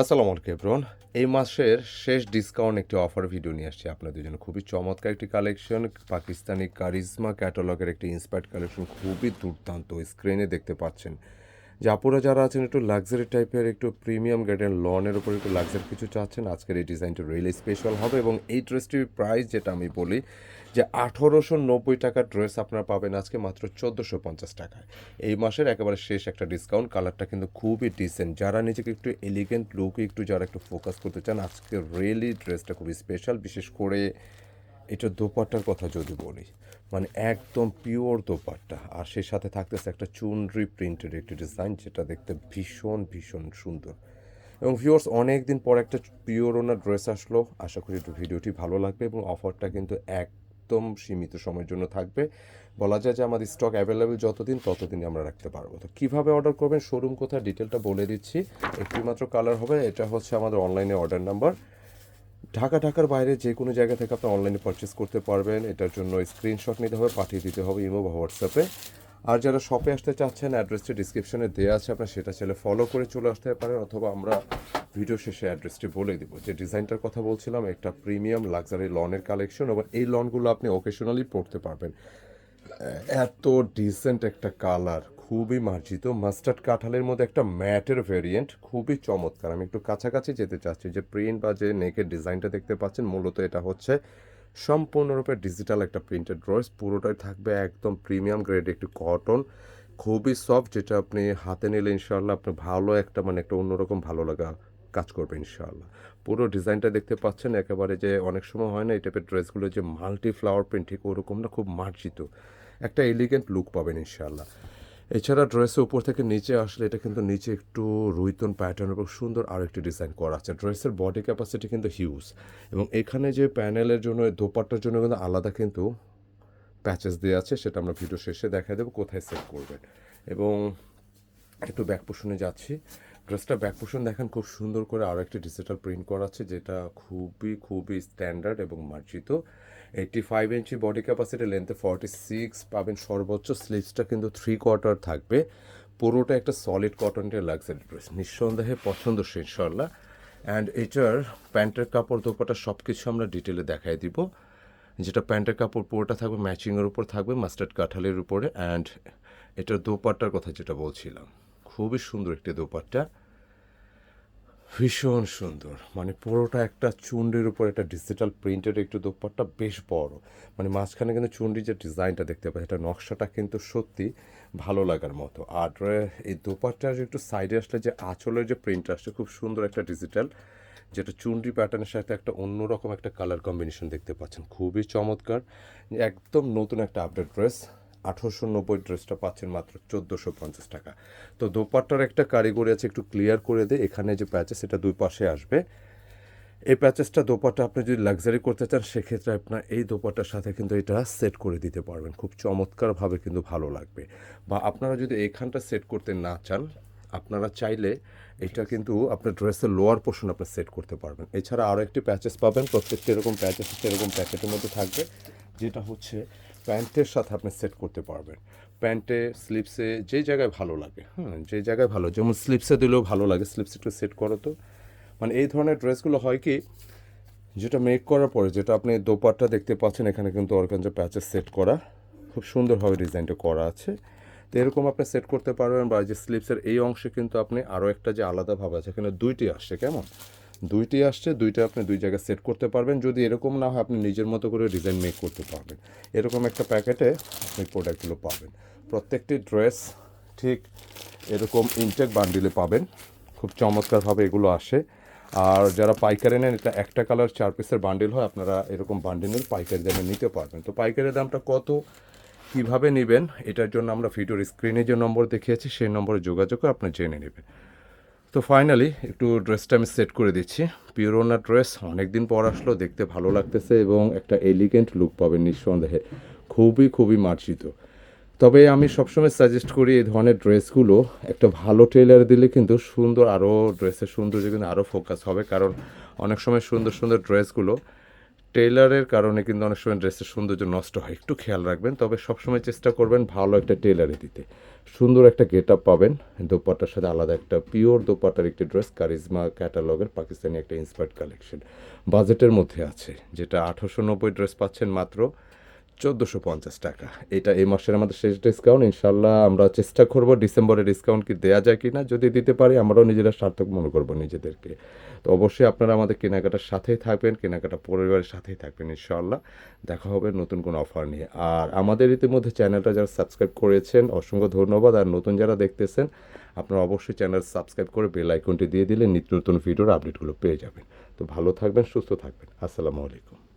আসসালামু আলাইকুম এভরিওয়ান এই মাসের শেষ ডিসকাউন্ট একটি অফার ভিডিও নিয়ে আসছি আপনাদের জন্য। খুবই চমৎকার একটি কালেকশন পাকিস্তানি কারিজমা ক্যাটালগের একটি ইন্সপায়ার্ড কালেকশন খুবই দুর্দান্ত স্ক্রিনে দেখতে পাচ্ছেন। যে আপুরা যারা আছেন একটু লাক্সারি টাইপের একটু প্রিমিয়াম গ্রেডের লনের উপর একটু লাক্সারি কিছু চাচ্ছেন, আজকের এই ডিজাইনটা রিয়েলি স্পেশাল হবে এবং এই ড্রেসটির প্রাইস যেটা আমি বলি যে আঠারোশো নব্বই টাকার ড্রেস আপনারা পাবেন আজকে মাত্র চোদ্দোশো পঞ্চাশ টাকায়। এই মাসের একেবারে শেষ একটা ডিসকাউন্ট কালারটা কিন্তু খুবই ডিসেন্ট যারা নিজেকে একটু এলিগেন্ট লুক একটু, যারা একটু ফোকাস করতে চান, আজকে রিয়েলি ড্রেসটা খুবই স্পেশাল বিশেষ করে এটা দোপাট্টার কথা যদি বলি মানে একদম পিওর দোপাট্টা। আর সেই সাথে থাকতেছে একটা চুনরি প্রিন্টেড একটি ডিজাইন যেটা দেখতে ভীষণ ভীষণ সুন্দর। এবং ভিউয়ার্স অনেক দিন পর একটা পিওর ওনার ড্রেস আসলো। আশা করি ভিডিওটি ভালো লাগবে এবং অফারটা কিন্তু একদম সীমিত সময়ের জন্য থাকবে। বলা যায় যে আমাদের স্টক অ্যাভেলেবেল যতদিন, ততদিনই আমরা রাখতে পারব। তো কীভাবে অর্ডার করবেন? শোরুম কোথায়? ডিটেলটা বলে দিচ্ছি। একটি মাত্র কালার হবে, এটা হচ্ছে আমাদের অনলাইনে অর্ডার নাম্বার ঢাকা, ঢাকার বাইরে যে কোনো জায়গা থেকে আপনি অনলাইনে পারচেস করতে পারবেন। এটার জন্য স্ক্রিনশট নিতে হবে, পাঠিয়ে দিতে হবে ইমো বা হোয়াটসঅ্যাপে আর যারা শপে আসতে চাচ্ছেন অ্যাড্রেসটি ডিসক্রিপশনে দেওয়া আছে। আপনার সেটা চাইলে ফলো করে চলে আসতে পারেন অথবা আমরা ভিডিও শেষে অ্যাড্রেসটি বলে দিব। যে ডিজাইনটার কথা বলছিলাম, একটা প্রিমিয়াম লাক্সারি লনের কালেকশন এবং এই লনগুলো আপনি ওকেশনালি পড়তে পারবেন। এত ডিসেন্ট একটা কালার খুবই মার্জিত। মাস্টার্ড কাঁঠালের মধ্যে একটা ম্যাটের ভেরিয়েন্ট খুবই চমৎকার। আমি একটু কাছাকাছি যেতে চাচ্ছি, যে প্রিন্ট বা যে নেকের ডিজাইনটা দেখতে পাচ্ছেন, মূলত এটা হচ্ছে সম্পূর্ণরূপে ডিজিটাল একটা প্রিন্টেড ড্রয়েস পুরোটাই থাকবে একদম প্রিমিয়াম গ্রেড একটু কটন খুবই সফট যেটা আপনি হাতে নিলে ইনশাল্লাহ আপনি ভালো একটা মানে একটা অন্যরকম ভালো লাগা কাজ করবে ইনশাআল্লাহ। পুরো ডিজাইনটা দেখতে পাচ্ছেন, একেবারে যে অনেক সময় হয় না, এই টাইপের ড্রেসগুলো যে মাল্টি ফ্লাওয়ার প্রিন্ট ঠিক ওরকম না, খুব মার্জিত। একটা এলিগেন্ট লুক পাবেন ইনশাআল্লাহ। এছাড়া ড্রেসের উপর থেকে নিচে আসলে এটা কিন্তু নিচে একটু রুইতন প্যাটার্ন এবং সুন্দর আরেকটি ডিজাইন করা আছে ড্রেসের বডি ক্যাপাসিটি কিন্তু হিউজ এবং এখানে যে প্যানেলের জন্য, দোপাট্টার জন্য কিন্তু আলাদা কিন্তু প্যাচেস দেওয়া আছে, সেটা আমরা ভিডিও শেষে দেখা দেবো, কোথায় সেট করবেন। এবং একটু ব্যাক পোষণে যাচ্ছি। ড্রেসটা ব্যাক পোষণ দেখেন, খুব সুন্দর করে আরও একটি ডিজিটাল প্রিন্ট করা আছে যেটা খুবই খুবই স্ট্যান্ডার্ড এবং মার্জিত। Eighty five inch body capacity লেন্থে forty six পাবেন। সর্বোচ্চ স্লিভসটা কিন্তু থ্রি কোয়ার্টার থাকবে। পুরোটা একটা সলিড কটনের লাক্সারি ড্রেস নিঃসন্দেহে পছন্দ সে ইনশাল্লাহ অ্যান্ড এটার প্যান্টের কাপড় দোপাটা সব কিছু আমরা ডিটেলে দেখাই দিব। যেটা প্যান্টের কাপড় পুরোটা থাকবে ম্যাচিংয়ের উপর থাকবে মাস্টার্ড কাঁঠালের উপরে। অ্যান্ড এটার দোপাট্টার কথা যেটা বলছিলাম, খুবই সুন্দর একটি দোপাট্টা। ভীষণ সুন্দর। মানে পুরোটা একটা চুন্ডির উপর একটা ডিজিটাল প্রিন্টের একটু দোপাট্টা বেশ বড়। মানে মাঝখানে কিন্তু চুন্ডির যে ডিজাইনটা দেখতে পাই এটা নকশাটা কিন্তু সত্যি ভালো লাগার মতো। আর এই দোপাট্টার একটু সাইডে আসলে যে আঁচলের যে প্রিন্ট আসছে, খুব সুন্দর একটা ডিজিটাল যেটা চুনরি প্যাটার্নের সাথে একটা অন্যরকম একটা কালার কম্বিনেশন দেখতে পাচ্ছেন। খুবই চমৎকার, একদম নতুন একটা আপডেট ড্রেস আঠারোশো নব্বই ড্রেসটা পাচ্ছেন মাত্র চোদ্দোশো পঞ্চাশ টাকা। তো দোপাট্টার একটা কারিগরি আছে, একটু ক্লিয়ার করে দে, এখানে যে প্যাচেস সেটা দুই পাশে আসবে। এই প্যাচেসটা দোপাট্টা আপনি যদি লাক্সারি করতে চান, সেক্ষেত্রে আপনার এই দোপাট্টার সাথে কিন্তু এটা সেট করে দিতে পারবেন। খুব চমৎকারভাবে কিন্তু ভালো লাগবে। বা আপনারা যদি এখানটা সেট করতে না চান, আপনারা চাইলে এটা কিন্তু আপনার ড্রেসের লোয়ার পোর্শন আপনি সেট করতে পারবেন। এছাড়া আরও একটি প্যাচেস পাবেন, প্রত্যেকটি এরকম প্যাচেস এরকম প্যাকেটের মধ্যে থাকবে। যেটা হচ্ছে প্যান্টের সাথে আপনি সেট করতে পারবেন। প্যান্টে, স্লিপসে যে জায়গায় ভালো লাগে হ্যাঁ যে জায়গায় ভালো, যেমন স্লিপসে দিলেও ভালো লাগে, স্লিপসে একটু সেট করো তো। মানে এই ধরনের ড্রেসগুলো হয় কি, যেটা মেক করার পরে যেটা আপনি দোপাট্টা দেখতে পাচ্ছেন, এখানে কিন্তু অর্গানজা প্যাচেস সেট করা, খুব সুন্দরভাবে ডিজাইনটা করা আছে। তো এরকম আপনি সেট করতে পারবেন বা যে স্লিপসের এই অংশে কিন্তু আপনি আরও একটা যে আলাদাভাবে আছে, এখানে দুইটি আসছে, কেমন? দুইটি আসছে, দুইটা আপনি দুই জায়গায় সেট করতে পারবেন। যদি এরকম না হয়, আপনি নিজের মতো করে ডিজাইন মেক করতে পারবেন। এরকম একটা প্যাকেটে আপনি প্রোডাক্টগুলো পাবেন। প্রত্যেকটি ড্রেস ঠিক এরকম ইনটেক বান্ডিলে পাবেন। খুব চমৎকারভাবে এগুলো আসে। আর যারা পাইকারি নেন, এটা একটা কালার চার পিসের বান্ডিল হয়, আপনারা এরকম বান্ডিলের পাইকারি দামে নিতে পারবেন। তো পাইকারি দামটা কত, কীভাবে নেবেন, এটার জন্য আমরা ভিডিওর স্ক্রিনে যে নম্বর দেখিয়েছি, সেই নম্বরে যোগাযোগ করে আপনি জেনে নেবেন। তো ফাইনালি একটু ড্রেসটা আমি সেট করে দিচ্ছি। পিওরোনা ড্রেস অনেকদিন পর আসলো, দেখতে ভালো লাগতেছে এবং একটা এলিগেন্ট লুক পাবেন নিঃসন্দেহে। খুবই খুবই মার্জিত। তবে আমি সবসময় সাজেস্ট করি এই ধরনের ড্রেসগুলো একটা ভালো টেলার দিলে কিন্তু সুন্দর আরও ড্রেসের সৌন্দর্য কিন্তু আরও ফোকাস হবে। কারণ অনেক সময় সুন্দর সুন্দর ড্রেসগুলো টেইলারের কারণে কিন্তু অনেক সময় ড্রেসের সৌন্দর্য নষ্ট হয়। একটু খেয়াল রাখবেন, তবে সবসময় চেষ্টা করবেন ভালো একটা টেলারে দিতে। সুন্দর একটা গেট আপ পাবেন দোপাটার সাথে আলাদা একটা পিওর দোপাটার একটি ড্রেস, কারিজমা ক্যাটালগের পাকিস্তানি একটা ইন্সপায়ার্ড কালেকশন বাজেটের মধ্যে আছে, যেটা আঠারোশো নব্বই ড্রেস পাচ্ছেন মাত্র। চোদ্দোশো পঞ্চাশ টাকা। এটা এই মাসের আমাদের শেষ ডিসকাউন্ট ইনশাল্লাহ আমরা চেষ্টা করব ডিসেম্বরে ডিসকাউন্ট কি দেওয়া যায় কি না যদি দিতে পারি, আমরাও নিজেরা সার্থক মনে করব নিজেদেরকে। তো অবশ্যই আপনারা আমাদের কেনাকাটার সাথেই থাকবেন, কেনাকাটা পরিবারের সাথেই থাকবেন ইনশাল্লাহ দেখা হবে নতুন কোনো অফার নিয়ে। আর আমাদের ইতিমধ্যে চ্যানেলটা যারা সাবস্ক্রাইব করেছেন, অসংখ্য ধন্যবাদ। আর নতুন যারা দেখতেছেন, আপনারা অবশ্যই চ্যানেল সাবস্ক্রাইব করে বেল আইকনটি দিয়ে দিলে নিত্য নতুন ভিডিওর আপডেটগুলো পেয়ে যাবেন। তো ভালো থাকবেন, সুস্থ থাকবেন। আসসালামু আলাইকুম।